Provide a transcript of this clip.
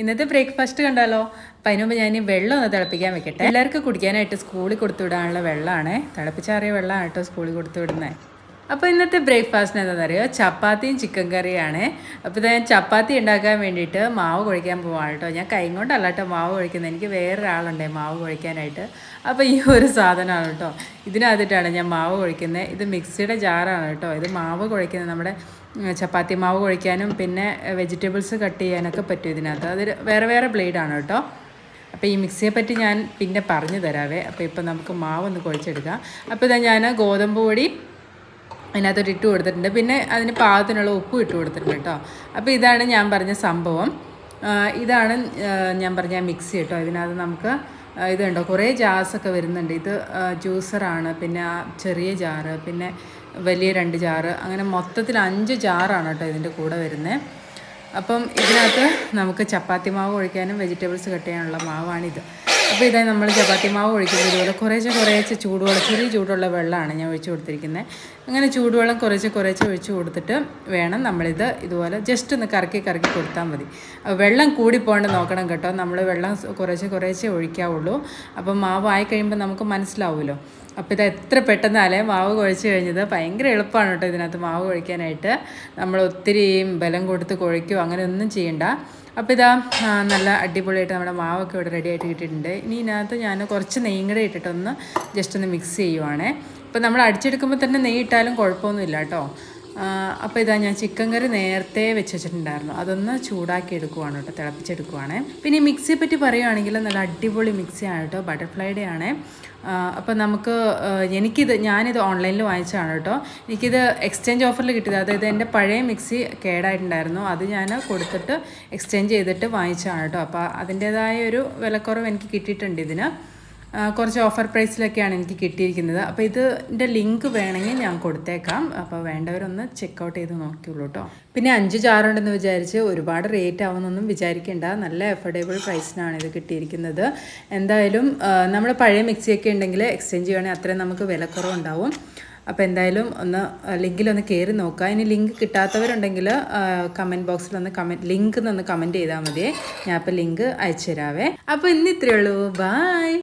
ഇന്നത്തെ ബ്രേക്ക്ഫാസ്റ്റ് കണ്ടാലോ? അപ്പം അതിന് മുമ്പ് ഞാൻ വെള്ളം ഒന്ന് തിളപ്പിക്കാൻ വെക്കട്ടെ. എല്ലാവർക്കും കുടിക്കാനായിട്ട് സ്കൂളിൽ കൊടുത്തു വിടാനുള്ള വെള്ളമാണ് തിളപ്പിച്ചാറിയ വെള്ളമാണ് കേട്ടോ സ്കൂളിൽ കൊടുത്തു വിടുന്നത്. അപ്പോൾ ഇന്നത്തെ ബ്രേക്ക്ഫാസ്റ്റിന് എന്താണെന്ന് അറിയോ ചപ്പാത്തിയും ചിക്കൻ കറിയാണ്. അപ്പോൾ ഞാൻ ചപ്പാത്തി ഉണ്ടാക്കാൻ വേണ്ടിയിട്ട് മാവ് കുഴിക്കാൻ പോവാണ് കേട്ടോ ഞാൻ കൈ കൊണ്ടല്ല കേട്ടോ മാവ് കുഴയ്ക്കുന്നത് എനിക്ക് വേറൊരാളുണ്ടേ മാവ് കുഴയ്ക്കാനായിട്ട് അപ്പോൾ ഈ ഒരു സാധനമാണ് കേട്ടോ ഇതിനകത്തിട്ടാണ് ഞാൻ മാവ് കുഴയ്ക്കുന്നത് ഇത് മിക്സിയുടെ ജാറാണ് കേട്ടോ ഇത് മാവ് കുഴയ്ക്കുന്നത് നമ്മുടെ ചപ്പാത്തി മാവ് കുഴയ്ക്കാനും പിന്നെ വെജിറ്റബിൾസ് കട്ട് ചെയ്യാനൊക്കെ പറ്റും ഇതിനകത്ത്. അത് വേറെ വേറെ ബ്ലേഡാണ് കേട്ടോ അപ്പോൾ ഈ മിക്സിയെ പറ്റി ഞാൻ പിന്നെ പറഞ്ഞു തരാവേ. അപ്പോൾ ഇപ്പോൾ നമുക്ക് മാവ് ഒന്ന് കുഴച്ചെടുക്കാം. അപ്പോൾ ഇതാ ഞാൻ ഗോതമ്പ് പൊടി അതിനകത്തോട്ട് ഇട്ട് കൊടുത്തിട്ടുണ്ട്. പിന്നെ അതിന് പാകത്തിനുള്ള ഉപ്പും ഇട്ട് കൊടുത്തിട്ടുണ്ട് കേട്ടോ. അപ്പോൾ ഇതാണ് ഞാൻ പറഞ്ഞ സംഭവം. ഇതാണ് ഞാൻ പറഞ്ഞ മിക്സി കേട്ടോ. ഇതിനകത്ത് നമുക്ക് ഇതുണ്ടോ കുറേ ജാർസൊക്കെ വരുന്നുണ്ട്. ഇത് ജ്യൂസറാണ് പിന്നെ ചെറിയ ജാറ് പിന്നെ വലിയ രണ്ട് ജാറ് അങ്ങനെ മൊത്തത്തിൽ അഞ്ച് ജാറാണ് കേട്ടോ ഇതിന്റെ കൂടെ വരുന്നത് അപ്പം ഇതിനകത്ത് നമുക്ക് ചപ്പാത്തി മാവ് ഒഴിക്കാനും വെജിറ്റബിൾസ് കട്ട് ചെയ്യാനുള്ള മാവാണിത്. അപ്പോൾ ഇതായി നമ്മൾ ചപ്പാത്തി മാവ് ഒഴിക്കുന്നത് ഇതുപോലെ കുറേശ്ശെ കുറേശ്ശെ ചൂടുവെള്ളം ചെറിയ ചൂടുള്ള വെള്ളമാണ് ഞാൻ ഒഴിച്ചു കൊടുത്തിരിക്കുന്നത് അങ്ങനെ ചൂടുവെള്ളം കുറേശ്ശെ കുറേശ്ശെ ഒഴിച്ച് കൊടുത്തിട്ട് വേണം നമ്മളിത് ഇതുപോലെ ജസ്റ്റ് ഒന്ന് കറക്കി കറക്കി കൊടുത്താൽ മതി. വെള്ളം കൂടി പോകാണ്ട് നോക്കണം കേട്ടോ. നമ്മൾ വെള്ളം കുറേശ്ശെ കുറേശ്ശെ ഒഴിക്കാവുള്ളൂ. അപ്പം മാവ് ആയി കഴിയുമ്പോൾ നമുക്ക് മനസ്സിലാവുമല്ലോ അപ്പോൾ ഇത് എത്ര പെട്ടെന്നാലേ മാവ് കുഴച്ച് കഴിഞ്ഞത്. ഭയങ്കര എളുപ്പമാണ് കേട്ടോ ഇതിനകത്ത് മാവ് കുഴയ്ക്കാനായിട്ട് നമ്മൾ ഒത്തിരി ബലം കൊടുത്ത് കുഴയ്ക്കുകയോ അങ്ങനെ ഒന്നും ചെയ്യണ്ട. അപ്പോൾ ഇതാ നല്ല അടിപൊളിയായിട്ട് നമ്മുടെ മാവൊക്കെ ഇവിടെ റെഡി ആയിട്ട് കിട്ടിയിട്ടുണ്ട്. ഇനി ഇതിനകത്ത് ഞാൻ കുറച്ച് നെയ്യും കൂടെ ഇട്ടിട്ടൊന്ന് ജസ്റ്റ് ഒന്ന് മിക്സ് ചെയ്യുവാണേ. അപ്പോൾ നമ്മൾ അടിച്ചെടുക്കുമ്പോൾ തന്നെ നെയ്യ് ഇട്ടാലും കുഴപ്പമൊന്നുമില്ല കേട്ടോ. അപ്പോൾ ഇതാ ഞാൻ ചിക്കൻ കറി നേരത്തെ വെച്ച് വെച്ചിട്ടുണ്ടായിരുന്നു അതൊന്ന് ചൂടാക്കി എടുക്കുവാണ് കേട്ടോ തിളപ്പിച്ചെടുക്കുവാണ്. പിന്നെ മിക്സിയെ പറ്റി പറയുകയാണെങ്കിൽ നല്ല അടിപൊളി മിക്സിയാണ് കേട്ടോ ബട്ടർഫ്ലൈയുടെ ആണ്. അപ്പോൾ നമുക്ക് എനിക്കിത് ഞാനിത് ഓൺലൈനിൽ വാങ്ങിച്ചതാണ് കേട്ടോ. എനിക്കിത് എക്സ്ചേഞ്ച് ഓഫറിൽ കിട്ടിയത് അതായത് എന്റെ പഴയ മിക്സി കേടായിട്ടുണ്ടായിരുന്നു. അത് ഞാൻ കൊടുത്തിട്ട് എക്സ്ചേഞ്ച് ചെയ്തിട്ട് വാങ്ങിച്ചതാണ് കേട്ടോ. അപ്പോൾ അതിന്റേതായ ഒരു വിലക്കുറവ് എനിക്ക് കിട്ടിയിട്ടുണ്ട് ഇതിന്. കുറച്ച് ഓഫർ പ്രൈസിലൊക്കെയാണ് എനിക്ക് കിട്ടിയിരിക്കുന്നത്. അപ്പോൾ ഇതിന്റെ ലിങ്ക് വേണമെങ്കിൽ ഞാൻ കൊടുത്തേക്കാം. അപ്പോൾ വേണ്ടവരൊന്ന് ചെക്കൗട്ട് ചെയ്ത് നോക്കിയുള്ളൂ കേട്ടോ പിന്നെ അഞ്ച് ജാറുണ്ടെന്ന് വിചാരിച്ച് ഒരുപാട് റേറ്റ് ആവുമെന്നൊന്നും വിചാരിക്കേണ്ട. നല്ല എഫോർഡബിൾ പ്രൈസിനാണ് ഇത് കിട്ടിയിരിക്കുന്നത്. എന്തായാലും നമ്മൾ പഴയ മിക്സിയൊക്കെ ഉണ്ടെങ്കിൽ എക്സ്ചേഞ്ച് ചെയ്യുകയാണെങ്കിൽ അത്രയും നമുക്ക് വിലക്കുറവുണ്ടാവും. അപ്പോൾ എന്തായാലും ഒന്ന് ലിങ്കിലൊന്ന് കയറി നോക്കുക. ഇനി ലിങ്ക് കിട്ടാത്തവരുണ്ടെങ്കിൽ കമന്റ് ബോക്സിൽ ഒന്ന് കമന്റ് ലിങ്ക് എന്നൊന്ന് കമന്റ് ചെയ്താൽ മതിയേ ഞാൻ അപ്പോൾ ലിങ്ക് അയച്ചു തരാവേ അപ്പോൾ ഇന്ന് ഇത്രയേ ഉള്ളൂ. ബായ്